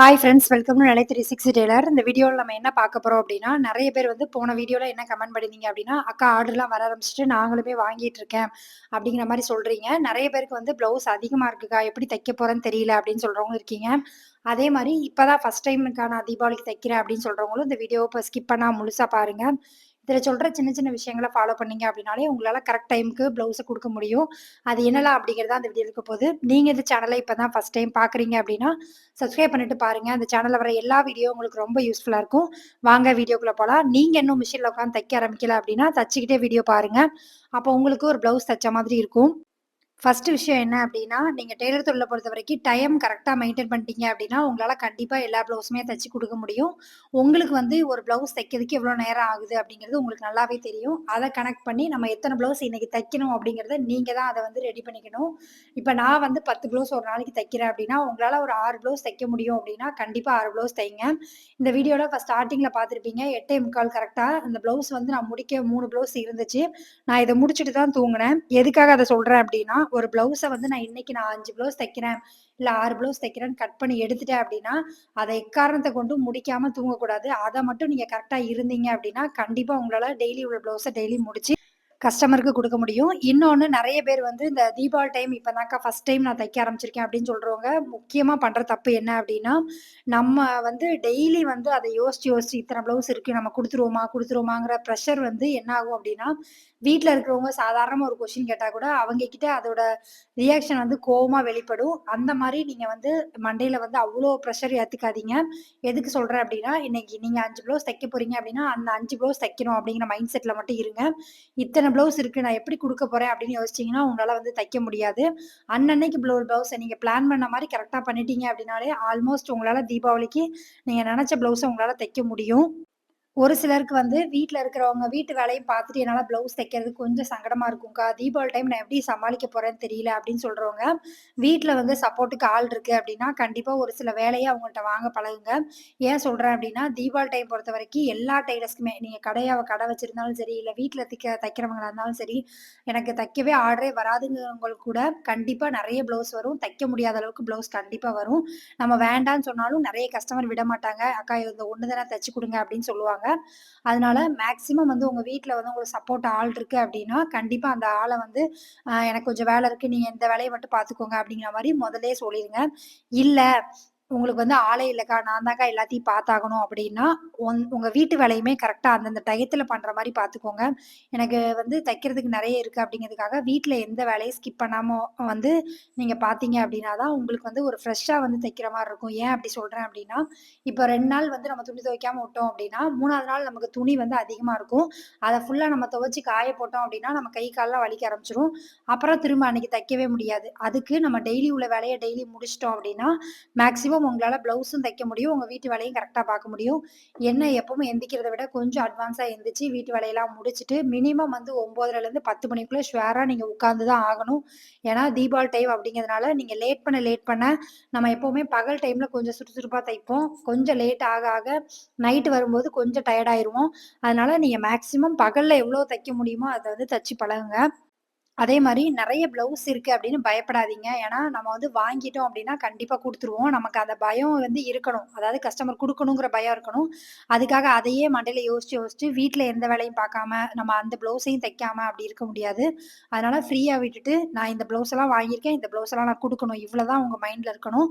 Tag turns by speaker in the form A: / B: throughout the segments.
A: Hi friends welcome to நிலை three six tailor இந்த வீடியோவில் நம்ம என்ன பார்க்க போகிறோம் அப்படின்னா நிறைய பேர் வந்து போன வீடியோவில் என்ன கமெண்ட் பண்ணியிருந்தீங்க அப்படின்னா அக்கா ஆர்டர்லாம் வர ஆரம்பிச்சிட்டு நாங்களுமே வாங்கிட்டு இருக்கேன் அப்படிங்கிற மாதிரி சொல்கிறீங்க நிறைய பேருக்கு வந்து ப்ளவுஸ் அதிகமாக இருக்குக்கா எப்படி தைக்க போகிறேன்னு தெரியல அப்படின்னு சொல்கிறவங்க இருக்கீங்க. அதே மாதிரி இப்போ தான் ஃபஸ்ட் டைமுக்கான தீபாவளிக்கு தைக்கிறேன் அப்படின்னு சொல்கிறவங்களும் இந்த வீடியோவை இப்போ ஸ்கிப் பண்ணால் முழுசாக பாருங்கள் இதில் சொல்கிற சின்ன சின்ன விஷயங்களை ஃபாலோ பண்ணீங்க அப்படின்னாலே உங்களால் கரெக்ட் டைமுக்கு ப்ளவுஸை கொடுக்க முடியும். அது என்னலாம் அப்படிங்கிறத அந்த வீடியோ இருக்க போது நீங்கள் இந்த சேனலை இப்போ தான் ஃபஸ்ட் டைம் பார்க்குறீங்க அப்படின்னா சப்ஸ்கிரைப் பண்ணிட்டு பாருங்கள் அந்த சேனலில் வர எல்லா வீடியோ உங்களுக்கு ரொம்ப யூஸ்ஃபுல்லாக இருக்கும். வாங்க வீடியோக்குள்ளே போகலாம் நீங்கள் இன்னும் மிஷினில் உட்காந்து தைக்க ஆரம்பிக்கல அப்படின்னா தச்சுக்கிட்டே வீடியோ பாருங்கள் அப்போ உங்களுக்கு ஒரு ப்ளவுஸ் தைச்ச மாதிரி இருக்கும். ஃபஸ்ட்டு விஷயம் என்ன அப்படின்னா நீங்கள் டெய்லர் தொழிலை பொறுத்த வரைக்கும் டைம் கரெக்டாக மெயின்டைன் பண்ணிட்டீங்க அப்படின்னா உங்களால் கண்டிப்பாக எல்லா ப்ளவுஸுமே தைச்சி கொடுக்க முடியும். உங்களுக்கு வந்து ஒரு ப்ளவுஸ் தைக்கிறதுக்கு எவ்வளோ நேரம் ஆகுது அப்படிங்கிறது உங்களுக்கு நல்லாவே தெரியும். அதை கனெக்ட் பண்ணி நம்ம எத்தனை ப்ளவுஸ் இன்றைக்கி தைக்கணும் அப்படிங்கிறத நீங்கள் தான் அதை வந்து ரெடி பண்ணிக்கணும். இப்போ நான் வந்து பத்து ப்ளவுஸ் ஒரு நாளைக்கு தைக்கிறேன் அப்படின்னா உங்களால் ஒரு ஆறு ப்ளவுஸ் தைக்க முடியும் அப்படின்னா கண்டிப்பாக ஆறு ப்ளவுஸ் தைங்க. இந்த வீடியோவில் இப்போ ஸ்டார்டிங்கில் பார்த்துருப்பீங்க எட்டே முக்கால் கரெக்டாக அந்த ப்ளவுஸ் வந்து நான் முடிக்க மூணு ப்ளவுஸ் இருந்துச்சு. நான் இதை முடிச்சுட்டு தான் தூங்கினேன். எதுக்காக அதை சொல்கிறேன் அப்படின்னா ஒரு ப்ளவுஸை வந்து நான் இன்னைக்கு நான் அஞ்சு ப்ளவுஸ் தைக்கிறேன் இல்லை ஆறு ப்ளவுஸ் தைக்கிறேன்னு கட் பண்ணி எடுத்துட்டேன் அப்படின்னா அதை எக்காரணத்தை கொண்டு முடிக்காம தூங்கக்கூடாது. அதை மட்டும் நீங்கள் கரெக்டாக இருந்தீங்க அப்படின்னா கண்டிப்பாக உங்களால் டெய்லி உள்ள ப்ளவுஸை டெய்லி முடிச்சு கஸ்டமருக்கு கொடுக்க முடியும். இன்னொன்று நிறைய பேர் வந்து இந்த தீபாவளி டைம் இப்போ தாக்கா ஃபஸ்ட் டைம் நான் தைக்க ஆரம்பிச்சிருக்கேன் அப்படின்னு சொல்கிறவங்க முக்கியமாக பண்ணுற தப்பு என்ன அப்படின்னா நம்ம வந்து டெய்லி வந்து அதை யோசிச்சு யோசிச்சு இத்தனை ப்ளவுஸ் இருக்குது நம்ம கொடுத்துருவோமா கொடுத்துருவோமாங்கிற ப்ரெஷர் வந்து என்ன ஆகும் அப்படின்னா வீட்டில் இருக்கிறவங்க சாதாரணமாக ஒரு கொஷின் கேட்டால் கூட அவங்க கிட்ட அதோட ரியாக்ஷன் வந்து கோவமாக வெளிப்படும். அந்த மாதிரி நீங்கள் வந்து மண்டையில் வந்து அவ்வளோ ப்ரெஷர் ஏற்றுக்காதீங்க எதுக்கு சொல்கிறேன் அப்படின்னா இன்னைக்கு நீங்கள் அஞ்சு ப்ளவுஸ் தைக்க போகிறீங்க அப்படின்னா அந்த அஞ்சு ப்ளவுஸ் தைக்கணும் அப்படிங்கிற மைண்ட் செட்டில் மட்டும் இருங்க. இத்தனை ப்ளவுஸ் இருக்குது நான் எப்படி கொடுக்க போகிறேன் அப்படின்னு யோசிச்சிங்கன்னா உங்களால் வந்து தைக்க முடியாது. அன்னன்னைக்கு ப்ளவு ப்ளவுஸை நீங்கள் பிளான் பண்ண மாதிரி கரெக்டாக பண்ணிட்டீங்க அப்படின்னாலே ஆல்மோஸ்ட் உங்களால் தீபாவளிக்கு நீங்கள் நினச்ச ப்ளவுஸை உங்களால் தைக்க முடியும். ஒரு சிலருக்கு வந்து வீட்டில் இருக்கிறவங்க வீட்டு வேலையும் பார்த்துட்டு என்னால் ப்ளவுஸ் தைக்கிறது கொஞ்சம் சங்கடமாக இருக்கும்க்கா. தீபாவளி டைம் நான் எப்படி சமாளிக்க போகிறேன்னு தெரியல அப்படின்னு சொல்கிறவங்க வீட்டில் வந்து சப்போர்ட்டுக்கு ஆள் இருக்குது அப்படின்னா கண்டிப்பாக ஒரு சில வேலையை அவங்கள்ட்ட வாங்க பழகுங்க. ஏன் சொல்கிறேன் அப்படின்னா தீபாவளி டைம் பொறுத்த வரைக்கும் எல்லா டைலர்ஸ்க்குமே நீங்கள் கடையாக கடை வச்சுருந்தாலும் சரி இல்லை வீட்டில் தைக்க தைக்கிறவங்களா இருந்தாலும் சரி எனக்கு தைக்கவே ஆர்டரே வராதுங்கிறவங்களுக்கு கூட கண்டிப்பாக நிறைய ப்ளவுஸ் வரும். தைக்க முடியாத அளவுக்கு ப்ளவுஸ் கண்டிப்பாக வரும். நம்ம வேண்டான்னு சொன்னாலும் நிறைய கஸ்டமர் விட மாட்டாங்க. அக்கா இந்த ஒன்று தானே தைச்சு கொடுங்க அப்படின்னு சொல்லுவாங்க. அதனால மேக்ஸிமம் வந்து உங்கள் வீட்டில் வந்து உங்களுக்கு சப்போர்ட் ஆள் இருக்கு அப்படின்னா கண்டிப்பாக அந்த ஆளை வந்து எனக்கு கொஞ்சம் வேலை இருக்கு நீங்கள் இந்த வேலையை மட்டும் பார்த்துக்கோங்க அப்படிங்கிற மாதிரி முதலே சொல்லிடுங்க இல்லை உங்களுக்கு வந்து ஆளே இல்லைக்கா. நான் தான்க்கா எல்லாத்தையும் பார்த்தாகணும் அப்படின்னா உன் உங்கள் வீட்டு வேலையுமே கரெக்டாக அந்தந்த டயத்தில் பண்ணுற மாதிரி பார்த்துக்கோங்க. எனக்கு வந்து தைக்கிறதுக்கு நிறைய இருக்குது அப்படிங்கிறதுக்காக வீட்டில் எந்த வேலையும் ஸ்கிப் பண்ணாமல் வந்து நீங்கள் பார்த்தீங்க அப்படின்னா தான் உங்களுக்கு வந்து ஒரு ஃப்ரெஷ்ஷாக வந்து தைக்கிற மாதிரி இருக்கும். ஏன் அப்படி சொல்கிறேன் அப்படின்னா இப்போ ரெண்டு நாள் வந்து நம்ம துணி துவைக்காமல் விட்டோம் அப்படின்னா மூணாவது நாள் நமக்கு துணி வந்து அதிகமாக இருக்கும். அதை ஃபுல்லாக நம்ம துவைச்சி காய போட்டோம் அப்படின்னா நம்ம கை காலெலாம் வலிக்க ஆரம்பிச்சிரும். அப்புறம் திரும்ப அன்றைக்கி தைக்கவே முடியாது. அதுக்கு நம்ம டெய்லி உள்ள வேலையை டெய்லி முடிச்சிட்டோம் அப்படின்னா மேக்ஸிமம் மினிமம் உங்களால் ப்ளவுஸும் தைக்க முடியும் உங்கள் வீட்டு வேலையும் கரெக்டாக பார்க்க முடியும். என்ன எப்பவும் எந்திக்கிறத விட கொஞ்சம் அட்வான்ஸாக எந்திரிச்சு வீட்டு வேலையெல்லாம் முடிச்சுட்டு மினிமம் வந்து ஒம்போதரைலேருந்து பத்து மணிக்குள்ளே ஷுவராக நீங்கள் உட்காந்து தான் ஆகணும். ஏன்னா தீபாவளி டைம் அப்படிங்கிறதுனால நீங்கள் லேட் பண்ண லேட் பண்ண நம்ம எப்போவுமே பகல் டைமில் கொஞ்சம் சுறுசுறுப்பாக தைப்போம். கொஞ்சம் லேட் ஆக ஆக நைட்டு வரும்போது கொஞ்சம் டயர்டாயிருவோம் அதனால் நீங்கள் மேக்ஸிமம் பகலில் எவ்வளோ தைக்க முடியுமோ அதை வந்து தச்சு பழகுங்க. அதே மாதிரி நிறைய ப்ளவுஸ் இருக்குது அப்படின்னு பயப்படாதீங்க. ஏன்னா நம்ம வந்து வாங்கிட்டோம் அப்படின்னா கண்டிப்பாக கொடுத்துருவோம். நமக்கு அந்த பயம் வந்து இருக்கணும். அதாவது கஸ்டமர் கொடுக்கணுங்கிற பயம் இருக்கணும். அதுக்காக அதையே மண்டையில் யோசிச்சு யோசிச்சு வீட்டில் எந்த வேலையும் பார்க்காம நம்ம அந்த ப்ளவுஸையும் தைக்காம அப்படி இருக்க முடியாது. அதனால் ஃப்ரீயாக விட்டுட்டு நான் இந்த பிளவுஸ் எல்லாம் வாங்கியிருக்கேன். இந்த பிளவுஸ் எல்லாம் நான் கொடுக்கணும். இவ்வளோ தான் உங்கள் மைண்டில் இருக்கணும்.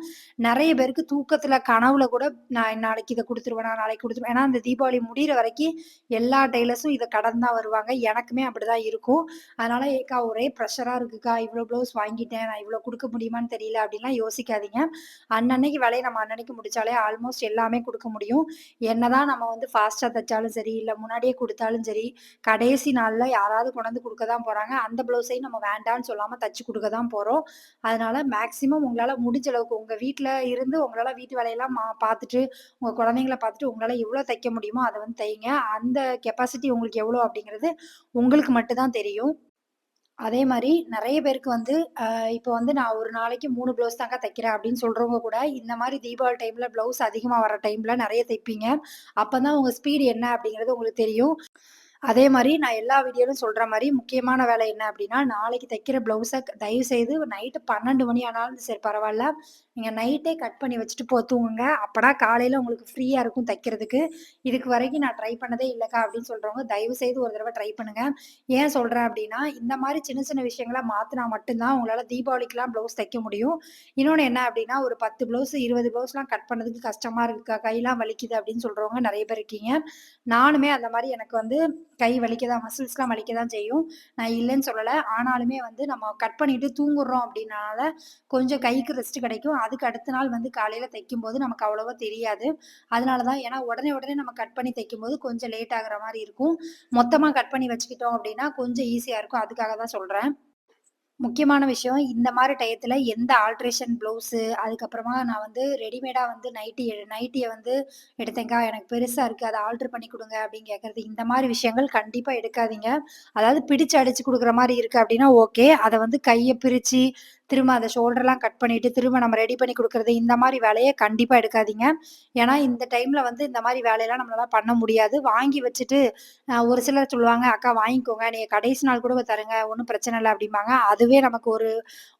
A: நிறைய பேருக்கு தூக்கத்தில் கனவுல கூட நான் நாளைக்கு இதை கொடுத்துருவேன் நான் நாளைக்கு கொடுத்துருவேன். ஏன்னா அந்த தீபாவளி முடிகிற வரைக்கும் எல்லா டெய்லர்ஸும் இதை கடந்து தான் வருவாங்க. எனக்குமே அப்படி தான் இருக்கும். அதனால் ஏக்கா ஒரு ஒரே ப்ரெஷராக இருக்குக்கா இவ்வளோ ப்ளவுஸ் வாங்கிட்டேன் நான் இவ்வளோ கொடுக்க முடியுமான்னு தெரியல அப்படின்லாம் யோசிக்காதீங்க. அன்னன்னைக்கு வேலையை நம்ம அன்னன்னைக்கு முடிச்சாலே ஆல்மோஸ்ட் எல்லாமே கொடுக்க முடியும். என்னதான் நம்ம வந்து ஃபாஸ்ட்டாக தைச்சாலும் சரி இல்லை முன்னாடியே கொடுத்தாலும் சரி கடைசி நாளில் யாராவது கொண்டாந்து கொடுக்க தான் போகிறாங்க அந்த ப்ளவுஸையும் நம்ம வேண்டாம்னு சொல்லாமல் தச்சு கொடுக்க தான் போகிறோம் அதனால் மேக்ஸிமம் உங்களால் முடிஞ்ச அளவுக்கு உங்கள் வீட்டில் இருந்து உங்களால் வீட்டு வேலையெல்லாம் மா பார்த்துட்டு உங்கள் குழந்தைங்கள பார்த்துட்டு உங்களால் எவ்வளோ தைக்க முடியுமோ அதை வந்து தைங்க. அந்த கெப்பாசிட்டி உங்களுக்கு எவ்வளோ அப்படிங்கிறது உங்களுக்கு மட்டும்தான் தெரியும். அதே மாதிரி நிறைய பேருக்கு வந்து இப்போ வந்து நான் ஒரு நாளைக்கு மூணு ப்ளவுஸ் தாங்க தைக்கிறேன் அப்படின்னு சொல்கிறவங்க கூட இந்த மாதிரி தீபாவளி டைமில் ப்ளவுஸ் அதிகமாக வர டைமில் நிறைய தைப்பீங்க. அப்போ தான் உங்கள் ஸ்பீடு என்ன அப்படிங்கிறது உங்களுக்கு தெரியும். அதே மாதிரி நான் எல்லா வீடியோலும் சொல்ற மாதிரி முக்கியமான வேலை என்ன அப்படின்னா நாளைக்கு தைக்கிற ப்ளவுஸை தயவு செய்து நைட்டு 12 மணி ஆனாலும் சரி பரவாயில்ல நீங்க நைட்டே கட் பண்ணி வச்சுட்டு போ தூங்குங்க. அப்படா காலையில உங்களுக்கு ஃப்ரீயா இருக்கும் தைக்கிறதுக்கு. இதுக்கு வரைக்கும் நான் ட்ரை பண்ணதே இல்லைக்கா அப்படின்னு சொல்கிறவங்க சொல்றவங்க, தயவுசெய்து ஒரு தடவை ட்ரை பண்ணுங்க. ஏன் சொல்றேன் அப்படின்னா இந்த மாதிரி சின்ன சின்ன விஷயங்களை மாற்றினா மட்டும்தான் உங்களால் உங்களால தீபாவளிக்குலாம் ப்ளவுஸ் தைக்க முடியும். இன்னொன்று என்ன அப்படின்னா ஒரு 10 ப்ளவுஸ், 20 ப்ளவுஸ்லாம் கட் பண்ணதுக்கு கஷ்டமா இருக்கா கையெல்லாம் வலிக்குது அப்படின்னு சொல்றவங்க நிறைய பேர் இருக்கீங்க. நானுமே அந்த மாதிரி எனக்கு வந்து கை வலிக்க தான் மசில்ஸ்லாம் வலிக்க தான் செய்யும். நான் இல்லைன்னு சொல்லலை ஆனாலுமே வந்து நம்ம கட் பண்ணிட்டு தூங்குறோம் அப்படின்னால கொஞ்சம் கைக்கு ரெஸ்ட் கிடைக்கும். அதுக்கு அடுத்த நாள் வந்து காலையில் தைக்கும் போது நமக்கு அவ்வளோவா தெரியாது. அதனால தான் ஏன்னா உடனே உடனே நம்ம கட் பண்ணி தைக்கும்போது கொஞ்சம் லேட் ஆகிற மாதிரி இருக்கும். மொத்தமாக கட் பண்ணி வச்சுக்கிட்டோம் அப்படின்னா கொஞ்சம் ஈஸியாக இருக்கும். அதுக்காக தான் சொல்கிறேன் முக்கியமான விஷயம், இந்த மாதிரி டயத்தில் எந்த ஆல்ட்ரேஷன் ப்ளவுஸு, அதுக்கப்புறமா நான் வந்து ரெடிமேடாக வந்து நைட்டி நைட்டியை வந்து எடுத்தேங்க்கா எனக்கு பெருசாக இருக்குது அதை ஆல்ட்ரு பண்ணி கொடுங்க அப்படின்னு கேட்குறது இந்த மாதிரி விஷயங்கள் கண்டிப்பாக எடுக்காதீங்க. அதாவது பிடிச்சு அடிச்சு கொடுக்குற மாதிரி இருக்குது அப்படின்னா ஓகே. அதை வந்து கையை பிரித்து திரும்ப அந்த ஷோல்டர்லாம் கட் பண்ணிட்டு, திரும்ப நம்ம ரெடி பண்ணி கொடுக்குறது இந்த மாதிரி வேலையை கண்டிப்பாக எடுக்காதீங்க. ஏன்னா, இந்த டைமில் வந்து இந்த மாதிரி வேலையெல்லாம் நம்மளால பண்ண முடியாது. வாங்கி வச்சுட்டு, ஒரு சிலர் சொல்லுவாங்க, "அக்கா வாங்கிக்கோங்க. நீங்கள் கடைசி நாள் கூட தருங்க ஒன்றும் பிரச்சனை இல்லை அப்படிம்பாங்க அது அதுவே நமக்கு ஒரு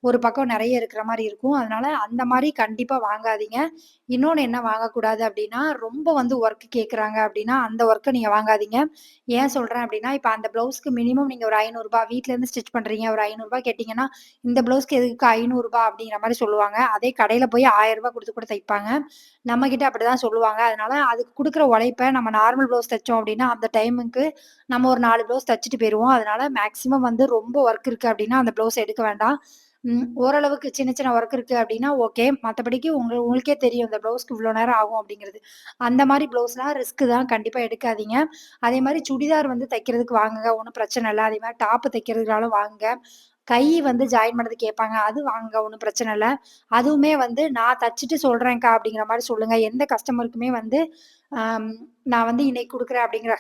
A: ஒரு பக்கம் நிறைய இருக்கிற மாதிரி இருக்கும். அதனால அந்த மாதிரி கண்டிப்பாக வாங்காதீங்க. இன்னொன்று என்ன வாங்கக்கூடாது அப்படின்னா ரொம்ப வந்து ஒர்க் கேட்குறாங்க அப்படின்னா அந்த ஒர்க்கை நீங்கள் வாங்காதீங்க. ஏன் சொல்கிறேன் அப்படின்னா இப்போ அந்த ப்ளவுஸ்க்கு மினிமம் நீங்கள் ஒரு ஐநூறுரூபா வீட்டிலேருந்து ஸ்டிச் பண்ணுறீங்க ஒரு ஐநூறுரூபா கேட்டிங்கன்னா இந்த ப்ளவுஸ்க்கு எதுக்கு ஐநூறுரூபா அப்படிங்கிற மாதிரி சொல்லுவாங்க. அதே கடையில் போய் ஆயிரரூபா கொடுத்து கூட தைப்பாங்க. நம்மகிட்ட அப்படிதான் சொல்லுவாங்க. அதனால அதுக்கு கொடுக்குற உழைப்ப நம்ம நார்மல் ப்ளவுஸ் தைச்சோம் அப்படின்னா அந்த டைமுக்கு நம்ம ஒரு நாலு ப்ளவுஸ் தச்சுட்டு போயிடுவோம் அதனால மேக்ஸிமம் வந்து ரொம்ப ஒர்க் இருக்குது அப்படின்னா அந்த ப்ளவுஸ் எடுக்க வேண்டாம். ஓரளவுக்கு சின்ன சின்ன ஒர்க் இருக்கு அப்டின்னா ஓகே. மத்தபடிக்கு உங்க உங்களுக்கே தெரியும் இந்த ப்ளவுஸ்க்கு இவ்ளோ நேரம் ஆகும் அப்டிங்கிறது. அந்த மாரி ப்ளவுஸ்லாம் ரிஸ்க் தான். கண்டிப்பா எடுக்காதீங்க. அதே மாரி சுடிதார் வந்து தைக்கிறதுக்கு வாங்குங்க. ஒண்ணும் பிரச்சனை இல்ல. அதே மாரி டாப் தைக்கிறதுனாலும் வாங்குங்க. கை வந்து ஜாயின் பண்ணது கேட்பாங்க. அது வாங்குங்க. ஒண்ணும் பிரச்சனை இல்ல. அதுவுமே வந்து நான் தச்சுட்டு சொல்றேன்க்கா அப்டிங்கிற மாரி சொல்லுங்க. எந்த கஸ்டமருக்குமே வந்து நான் வந்து இன்னைக்கு குடுக்குறேன் அப்டிங்கிற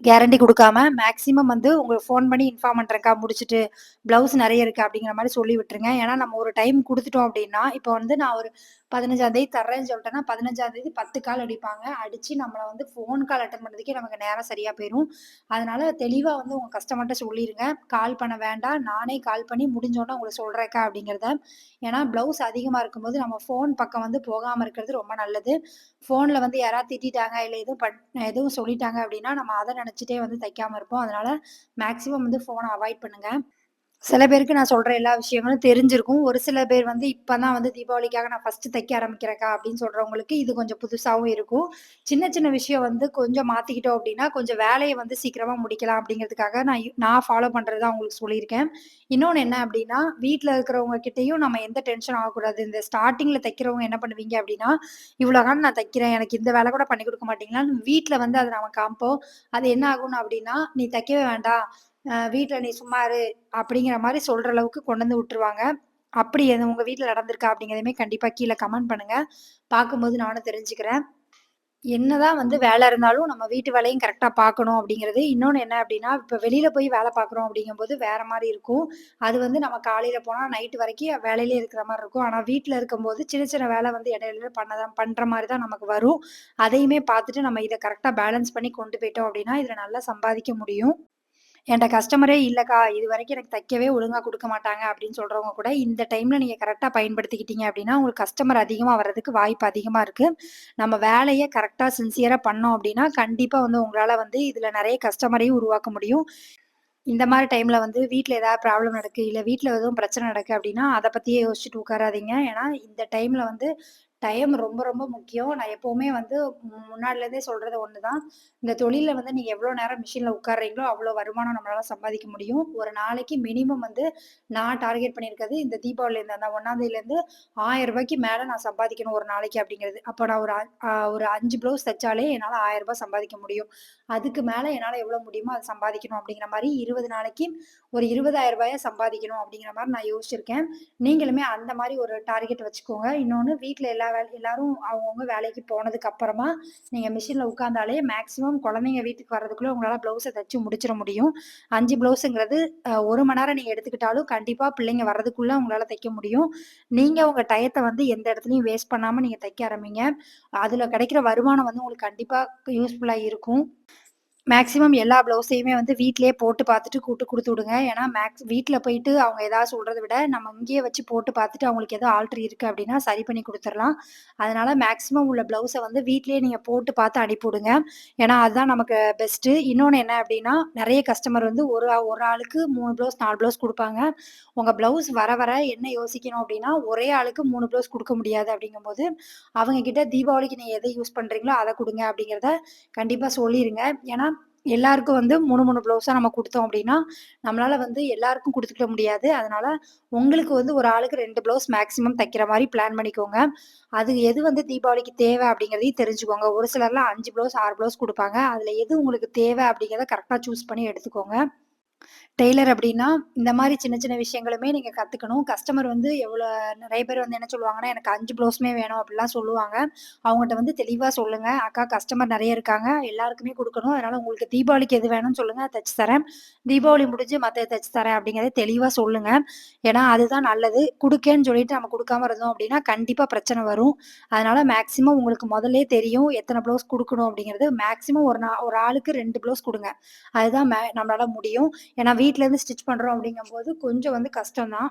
A: கேரண்டி கொடுக்காம மேக்ஸிமம் வந்து உங்களுக்கு ஃபோன் பண்ணி இன்ஃபார்ம் பண்ணுறக்கா முடிச்சுட்டு. ப்ளவுஸ் நிறைய இருக்குது அப்படிங்கிற மாதிரி சொல்லி விட்டுருங்க. ஏன்னா நம்ம ஒரு டைம் கொடுத்துட்டோம் அப்படின்னா இப்போ வந்து நான் ஒரு பதினஞ்சாந்தேதி தர்றேன்னு சொல்லிட்டேன்னா பதினஞ்சாந்தேதி பத்து கால் அடிப்பாங்க. அடித்து நம்மளை வந்து ஃபோன் கால் அட்டன் பண்ணுறதுக்கே நமக்கு நேரம் சரியாக போயிடும் அதனால் தெளிவாக வந்து உங்கள் கஸ்டமர்கிட்ட சொல்லிடுங்க கால் பண்ண வேண்டாம். நானே கால் பண்ணி முடிஞ்சோடனே உங்களுக்கு சொல்கிறேக்கா அப்படிங்கிறத ஏன்னா ப்ளவுஸ் அதிகமாக இருக்கும்போது நம்ம ஃபோன் பக்கம் வந்து போகாமல் இருக்கிறது ரொம்ப நல்லது. ஃபோனில் வந்து யாராவது திட்டாங்க இல்லை எதுவும் பண் எதுவும் சொல்லிட்டாங்க அப்படின்னா நம்ம அதை நினச்சிட்டே வந்து தைக்காமல் இருப்போம். அதனால மேக்ஸிமம் வந்து ஃபோனை அவாய்ட் பண்ணுங்கள் சில பேருக்கு நான் சொல்ற எல்லா விஷயங்களும் தெரிஞ்சிருக்கும். ஒரு சில பேர் வந்து இப்பதான் வந்து தீபாவளிக்காக நான் ஃபர்ஸ்ட் தைக்க ஆரம்பிக்கிறேக்கா அப்படின்னு சொல்றவங்களுக்கு இது கொஞ்சம் புதுசாவும் இருக்கும். சின்ன சின்ன விஷயம் வந்து கொஞ்சம் மாத்திக்கிட்டோம் அப்படின்னா கொஞ்சம் வேலையை வந்து சீக்கிரமா முடிக்கலாம் அப்படிங்கிறதுக்காக நான் நான் ஃபாலோ பண்றதா உங்களுக்கு சொல்லியிருக்கேன். இன்னொன்னு என்ன அப்படின்னா வீட்டில் இருக்கிறவங்க கிட்டையும் நம்ம எந்த டென்ஷன் ஆகக்கூடாது. இந்த ஸ்டார்டிங்ல தைக்கிறவங்க என்ன பண்ணுவீங்க அப்படின்னா "இவ்வளோ காலம் நான் தைக்கிறேன். எனக்கு இந்த வேலை கூட பண்ணி கொடுக்க மாட்டீங்களா வீட்டில் வந்து அதை நம்ம காமிப்போம். அது என்ன ஆகும்னு அப்படின்னா "நீ தைக்கவே வேண்டாம். வீட்டில் நீ சும்மா இரு" அப்படிங்கிற மாதிரி சொல்கிற அளவுக்கு கொண்டு வந்து விட்டுருவாங்க. அப்படி எது உங்கள் வீட்டில் நடந்திருக்கா? அப்படிங்கிறதையுமே கண்டிப்பாக கீழே கமெண்ட் பண்ணுங்க. பார்க்கும்போது நானும் தெரிஞ்சுக்கிறேன். என்னதான் வந்து வேலை இருந்தாலும் நம்ம வீட்டு வேலையும் கரெக்டாக பார்க்கணும் அப்படிங்கிறது. இன்னொன்று என்ன அப்படின்னா, இப்போ வெளியில் போய் வேலை பார்க்குறோம் அப்படிங்கும்போது வேறு மாதிரி இருக்கும். அது வந்து நம்ம காலையில் போனால் நைட்டு வரைக்கும் வேலையிலே இருக்கிற மாதிரி இருக்கும். ஆனால் வீட்டில் இருக்கும்போது சின்ன சின்ன வேலை வந்து இடையில பண்ண தான் பண்ணுற மாதிரி தான் நமக்கு வரும். அதையுமே பார்த்துட்டு நம்ம இதை கரெக்டாக பேலன்ஸ் பண்ணி கொண்டு போயிட்டோம் அப்படின்னா, இதில் நல்லா சம்பாதிக்க முடியும். என்கிட்ட கஸ்டமரே இல்லைக்கா இது வரைக்கும் எனக்கு தைக்கவே ஒழுங்காக கொடுக்க மாட்டாங்க அப்படின்னு சொல்கிறவங்க கூட, இந்த டைமில் நீங்கள் கரெக்டாக பயன்படுத்திக்கிட்டீங்க அப்படின்னா, உங்களுக்கு கஸ்டமர் அதிகமாக வர்றதுக்கு வாய்ப்பு அதிகமாக இருக்குது நம்ம வேலையை கரெக்டாக சின்சியராக பண்ணோம் அப்படின்னா, கண்டிப்பாக வந்து உங்களால் வந்து இதில் நிறைய கஸ்டமரையும் உருவாக்க முடியும். இந்த மாதிரி டைமில் வந்து வீட்டில் ஏதாவது ப்ராப்ளம் நடக்கு, இல்லை வீட்டில் எதுவும் பிரச்சனை நடக்கு அப்படின்னா அதை பற்றியே யோசிச்சுட்டு உட்காராதீங்க. ஏன்னா, இந்த டைமில் வந்து டைம் ரொம்ப ரொம்ப முக்கியம். நான் எப்போவுமே வந்து முன்னாடிலேருந்தே சொல்கிறது ஒன்று தான். இந்த தொழிலில் வந்து நீங்கள் எவ்வளோ நேரம் மிஷினில் உட்கார்றீங்களோ, அவ்வளோ வருமானம் நம்மளால் சம்பாதிக்க முடியும். ஒரு நாளைக்கு மினிமம் வந்து நான் டார்கெட் பண்ணியிருக்கிறது இந்த தீபாவளிலேருந்து அந்த ஒன்றாந்தேதியிலேருந்து ஆயிரம் ரூபாய்க்கு மேலே நான் சம்பாதிக்கணும் ஒரு நாளைக்கு அப்படிங்கிறது அப்போ நான் ஒரு அ ஒரு அஞ்சு ப்ளவுஸ் தைச்சாலே என்னால் ஆயிரம் ரூபாய் சம்பாதிக்க முடியும். அதுக்கு மேலே என்னால் எவ்வளோ முடியுமோ அதை சம்பாதிக்கணும் அப்படிங்கிற மாதிரி இருபது நாளைக்கு ஒரு இருபதாயிரம் 20,000 சம்பாதிக்கணும் அப்படிங்கிற மாதிரி நான் யோசிச்சிருக்கேன். நீங்களுமே அந்த மாதிரி ஒரு டார்கெட் வச்சுக்கோங்க. இன்னொன்று வீட்டில் எல்லா வேலை எல்லாரும் அவங்கவுங்க வேலைக்கு போனதுக்கு அப்புறமா நீங்கள் மிஷினில் உட்காந்தாலே மேக்ஸிமம் குழந்தைங்க வீட்டுக்கு வர்றதுக்குள்ளே உங்களால் ப்ளவுஸை தைச்சு முடிச்சிட முடியும். அஞ்சு ப்ளவுஸுங்கிறது ஒரு மணி நேரம் நீங்கள் எடுத்துக்கிட்டாலும் கண்டிப்பாக பிள்ளைங்க வர்றதுக்குள்ளே உங்களால் தைக்க முடியும். நீங்கள் உங்கள் டயத்தை வந்து எந்த இடத்துலையும் வேஸ்ட் பண்ணாமல் நீங்கள் தைக்க ஆரம்பிங்க. அதில் கிடைக்கிற வருமானம் வந்து உங்களுக்கு கண்டிப்பாக யூஸ்ஃபுல்லாக இருக்கும். மேக்ஸிமம் எல்லா ப்ளவுஸையுமே வந்து வீட்லயே போட்டு பார்த்துட்டு கூட்டு கொடுத்து விடுங்க. ஏன்னா மேக்ஸ் வீட்டில் போயிட்டு அவங்க ஏதாவது சொல்கிறத விட, நம்ம இங்கேயே வச்சு போட்டு பார்த்துட்டு அவங்களுக்கு எதாவது ஆல்ட்ரு இருக்குது அப்படின்னா சரி பண்ணி கொடுத்துடலாம் அதனால மேக்ஸிமம் உள்ள ப்ளவுஸை வந்து வீட்டிலே நீங்கள் போட்டு பார்த்து அனுப்பிவிடுங்க ஏன்னா அதுதான் நமக்கு பெஸ்ட்டு. இன்னொன்று என்ன அப்படின்னா நிறைய கஸ்டமர் வந்து ஒரு ஒரு ஆளுக்கு மூணு ப்ளவுஸ், நாலு ப்ளவுஸ் கொடுப்பாங்க உங்கள் ப்ளவுஸ் வர வர என்ன யோசிக்கணும் அப்படின்னா ஒரே ஆளுக்கு மூணு ப்ளவுஸ் கொடுக்க முடியாது அப்படிங்கும்போது அவங்க கிட்ட தீபாவளிக்கு நீங்கள் எதை யூஸ் பண்ணுறீங்களோ அதை கொடுங்க அப்படிங்கிறத கண்டிப்பாக சொல்லிடுங்க ஏன்னா எல்லாருக்கும் வந்து 3, 3 ப்ளவுஸா நம்ம கொடுத்தோம் அப்படின்னா நம்மளால வந்து எல்லாருக்கும் கொடுத்துக்கிட முடியாது. அதனால உங்களுக்கு வந்து ஒரு ஆளுக்கு ரெண்டு ப்ளவுஸ் மேக்ஸிமம் தைக்கிற மாதிரி பிளான் பண்ணிக்கோங்க. அது எது வந்து தீபாவளிக்கு தேவை அப்படிங்கிறதையும் தெரிஞ்சுக்கோங்க. ஒரு சிலர்லாம் அஞ்சு ப்ளவுஸ், ஆறு ப்ளவுஸ் கொடுப்பாங்க அதுல எது உங்களுக்கு தேவை அப்படிங்கிறத கரெக்டாக சூஸ் பண்ணி எடுத்துக்கோங்க. டெய்லர் அப்படின்னா இந்த மாதிரி சின்ன சின்ன விஷயங்களுமே நீங்க கத்துக்கணும். கஸ்டமர் வந்து எவ்வளோ நிறைய பேர் வந்து என்ன சொல்லுவாங்கன்னா, எனக்கு அஞ்சு ப்ளவுஸுமே வேணும் அப்படிலாம் சொல்லுவாங்க. அவங்ககிட்ட வந்து தெளிவாக சொல்லுங்க. அக்கா கஸ்டமர் நிறைய இருக்காங்க. எல்லாருக்குமே கொடுக்கணும் அதனால உங்களுக்கு தீபாவளிக்கு எது வேணும்னு சொல்லுங்க. தச்சு தரேன். தீபாவளி முடிஞ்சு மற்ற தச்சு தரேன் அப்படிங்கிறத தெளிவாக சொல்லுங்க. ஏன்னா அதுதான் நல்லது. கொடுக்கேன்னு சொல்லிட்டு நம்ம கொடுக்காம இருந்தோம் அப்படின்னா கண்டிப்பாக பிரச்சனை வரும். அதனால மேக்ஸிமம் உங்களுக்கு முதல்லயே தெரியும். எத்தனை ப்ளவுஸ் கொடுக்கணும் அப்படிங்கிறது மேக்ஸிமம் ஒரு நா ஒரு ஆளுக்கு ரெண்டு ப்ளவுஸ் கொடுங்க அதுதான் மே நம்மளால முடியும். ஏன்னா வீட்டிலேருந்து ஸ்டிச் பண்றோம் அப்படிங்கும்போது கொஞ்சம் வந்து கஷ்டம் தான்.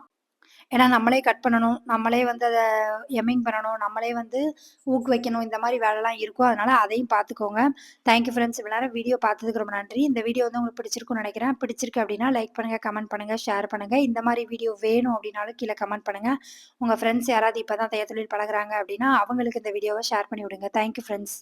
A: ஏன்னா நம்மளே கட் பண்ணணும். நம்மளே வந்து அதை எம்மிங் பண்ணணும். நம்மளே வந்து ஊக்கு வைக்கணும். இந்த மாதிரி வேலைலாம் இருக்கும். அதனால அதையும் பார்த்துக்கோங்க. Thank you friends. இவ்வளோ நேரம் வீடியோ பார்த்ததுக்கு ரொம்ப நன்றி. இந்த வீடியோ வந்து உங்களுக்கு பிடிச்சிருக்கும்னு நினைக்கிறேன் பிடிச்சிருக்கு அப்படின்னா லைக் பண்ணுங்கள் கமெண்ட் பண்ணுங்க, ஷேர் பண்ணுங்கள் இந்த மாதிரி வீடியோ வேணும் அப்படின்னாலும் கீழே கமெண்ட் பண்ணுங்கள் உங்கள் ஃப்ரெண்ட்ஸ் யாராவது இப்போ தான் தையல் தொழில் பழகுறாங்க அப்படின்னா அவங்களுக்கு இந்த வீடியோவை ஷேர் பண்ணி விடுங்க. Thank you friends.